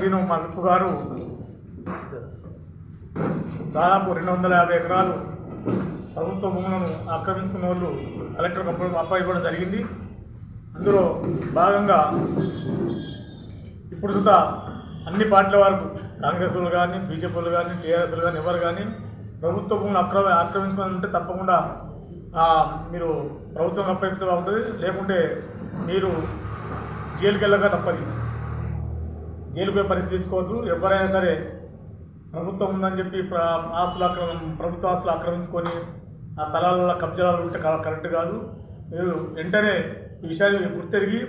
Scene మా గారు దాదాపు రెండు వందల యాభై ఎకరాలు ప్రభుత్వ భూములను ఆక్రమించుకున్న వాళ్ళు కలెక్టర్ కంప్లైంట్ అప్పగివ్వడం జరిగింది. అందులో భాగంగా ఇప్పుడు సుతా అన్ని పార్టీల వరకు కాంగ్రెస్ వాళ్ళు కానీ బీజేపీ వాళ్ళు కానీ టీఆర్ఎస్ వాళ్ళు కానీ ఎవరు కానీ ప్రభుత్వ భూములు అక్రమ ఆక్రమించుకుని ఉంటే తప్పకుండా మీరు ప్రభుత్వం అప్పగిస్తే ఉంటుంది. లేకుంటే మీరు జైలుకి వెళ్ళక తప్పది. జైలుకు పరిస్థితి తీసుకోవద్దు. ఎవరైనా సరే ప్రభుత్వం ఉందని చెప్పి ఆస్తులు ఆక్రమం ప్రభుత్వ ఆస్తులు ఆక్రమించుకొని ఆ స్థలాలలో కబ్జాలు ఉంటే క- కరెక్ట్ కాదు. మీరు వెంటనే ఈ విషయాన్ని గుర్తెరిగి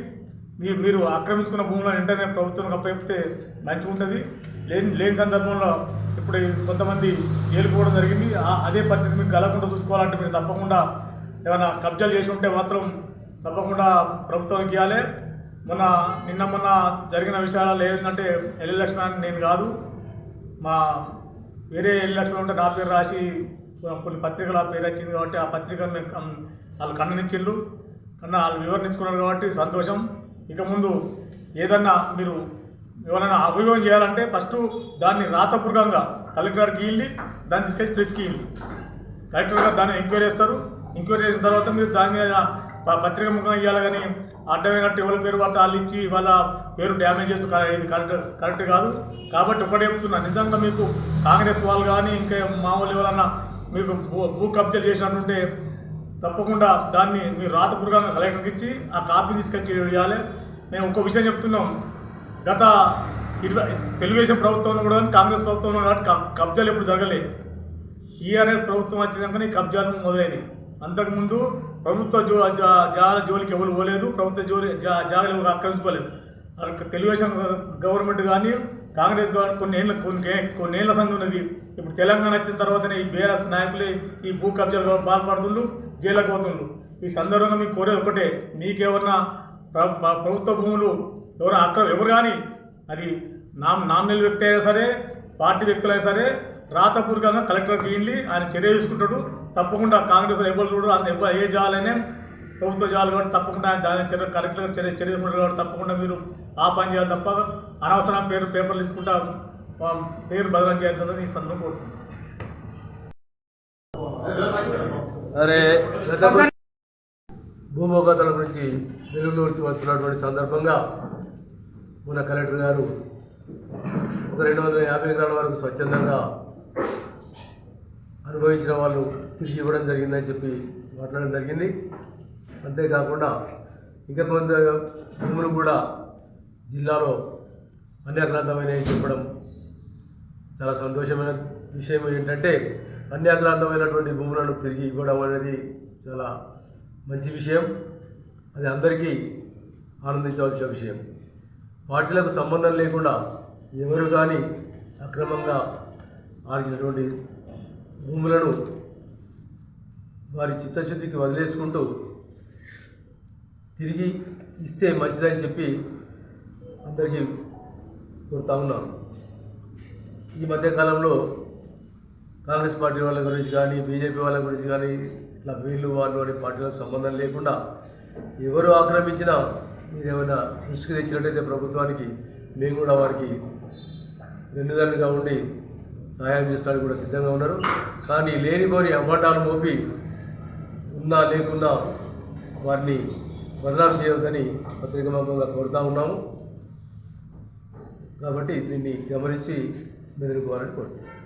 మీ మీరు ఆక్రమించుకున్న భూములను వెంటనే ప్రభుత్వం అప్పచెప్తే మంచిగా ఉంటుంది లేని లేని సందర్భంలో ఇప్పుడు కొంతమంది జైలు పోవడం జరిగింది. ఆ- అదే పరిస్థితి మీకు కలగకుండా చూసుకోవాలంటే మీరు తప్పకుండా ఏమైనా కబ్జాలు చేసి ఉంటే మాత్రం తప్పకుండా ప్రభుత్వానికి ఇవ్వాలి. మొన్న నిన్న మొన్న జరిగిన విషయాలు ఏంటంటే ఎల్లి లక్ష్మణ్ నేను కాదు మా వేరే ఎల్లి లక్ష్మణ్ ఉంటే నా పేరు రాసి కొన్ని పత్రికలు ఆ పేరు వచ్చింది కాబట్టి ఆ పత్రికను మేము వాళ్ళు ఖండనిచ్చిళ్ళు కన్నా వాళ్ళు వివరించుకున్నారు కాబట్టి సంతోషం. ఇక ముందు ఏదన్నా మీరు ఎవరైనా అభియోగం చేయాలంటే ఫస్ట్ దాన్ని రాతపూర్వకంగా కలెక్టర్కి గారికి వెళ్ళి దాన్ని తీసుకొచ్చి ప్రెస్కి వెళ్ళి కలెక్టర్ గారు దాన్ని ఎంక్వైరీ చేస్తారు. ఎంక్వైరీ చేసిన తర్వాత మీరు దాని మీద పత్రిక ముఖం ఇవ్వాలి కానీ అడ్డమైనట్టు ఎవరి పేరు పడితే వాళ్ళు ఇచ్చి వాళ్ళ పేరు డ్యామేజ్ చేసి ఇది కరెక్ట్ కరెక్ట్ కాదు. కాబట్టి ఒకటే చెప్తున్నా నిజంగా మీకు కాంగ్రెస్ వాళ్ళు కానీ ఇంకా మామూలు ఎవరన్నా మీకు భూ భూ కబ్జాలు చేసినట్టుంటే తప్పకుండా దాన్ని మీరు రాతపూర్వకంగా కలెక్టర్కి ఇచ్చి ఆ కాపీ తీసుకొచ్చి ఇవ్వాలి. మేము ఇంకో విషయం చెప్తున్నాం. గత ఇరవై తెలుగుదేశం ప్రభుత్వంలో కూడా కానీ కాంగ్రెస్ ప్రభుత్వంలో కబ్జాలు ఎప్పుడు జరగలేదు టీఆర్ఎస్ ప్రభుత్వం వచ్చినాకనే కబ్జాలు మొదలైనవి అంతకుముందు ప్రభుత్వ జో జా- జాల జోలికి ఎవరు పోలేదు ప్రభుత్వ జోలి జా- జాగలు ఎవరు ఆక్రమించుకోలేదు. అక్కడ తెలుగుదేశం గవర్నమెంట్ కానీ కాంగ్రెస్ గవర్నమెంట్ కొన్ని ఏళ్ళ కొన్ని కొన్ని ఏళ్ళ ఉన్నది. ఇప్పుడు తెలంగాణ వచ్చిన తర్వాతనే ఈ బీఆర్ఎస్ నాయకులే ఈ భూ కబ్జాలు బాధపడుతుండ్రు జైలకు పోతుండ్రు. ఈ సందర్భంగా మీకు కోరేది ఒకటే మీకేమన్నా ప్రభుత్వ భూములు ఎవరు అక్ర ఎవరు కానీ అది నామ్ నామినల్ వ్యక్తి అయినా సరే పార్టీ వ్యక్తులైనా సరే రాతపూర్వకంగా కలెక్టర్కి వెళ్ళి ఆయన చర్య తీసుకుంటాడు. తప్పకుండా కాంగ్రెస్ ఎవరు చూడరు అంత ఎవరు ఏ జాలనే ప్రభుత్వ జాలు కాబట్టి తప్పకుండా ఆయన దాని చర్య కలెక్టర్ చర్య చర్య తీసుకుంటారు కాబట్టి తప్పకుండా మీరు ఆ పని చేయాలి తప్ప అనవసరం పేరు పేపర్లు తీసుకుంటా పేరు బదలం చేద్దామని ఈ సందర్భం కోరుతున్నాను అరే భూభోగతల గురించి వెలుగులోకి వస్తున్నటువంటి సందర్భంగా మన కలెక్టర్ గారు ఒక రెండు వందల యాభై ఎకరాల వరకు స్వచ్ఛందంగా అనుభవించిన వాళ్ళు తిరిగి ఇవ్వడం జరిగిందని చెప్పి మాట్లాడడం జరిగింది. అంతేకాకుండా ఇంకా కొంత భూములు కూడా జిల్లాలో అన్యాక్రాంతమైనవి చెప్పడం చాలా సంతోషమైన విషయం ఏంటంటే అన్యాక్రాంతమైనటువంటి భూములను తిరిగి ఇవ్వడం అనేది చాలా మంచి విషయం. అది అందరికీ ఆనందించవలసిన విషయం. పార్టీలకు సంబంధం లేకుండా ఎవరు కానీ అక్రమంగా ఆడిచినటువంటి భూములను వారి చిత్తశుద్ధికి వదిలేసుకుంటూ తిరిగి ఇస్తే మంచిదని చెప్పి అందరికీ కోరుతా ఉన్నాను ఈ మధ్యకాలంలో కాంగ్రెస్ పార్టీ వాళ్ళ గురించి కానీ బీజేపీ వాళ్ళ గురించి కానీ ఇట్లా వీళ్ళు వాళ్ళు అనే పార్టీలకు సంబంధం లేకుండా ఎవరు ఆక్రమించినా మీరు ఏమైనా దృష్టికి తెచ్చినట్టయితే ప్రభుత్వానికి మేము కూడా వారికి వెన్నుదన్నుగా ఉండి సహాయం చేయడానికి కూడా సిద్ధంగా ఉన్నారు. కానీ లేనిపోని అమ్మండాలు మోపి ఉన్నా లేకున్నా వారిని బదనాలు చేయవద్దని పత్రికాముఖంగా కోరుతా ఉన్నాము. కాబట్టి దీన్ని గమనించి మెదులుకోవాలని కోరుతున్నాను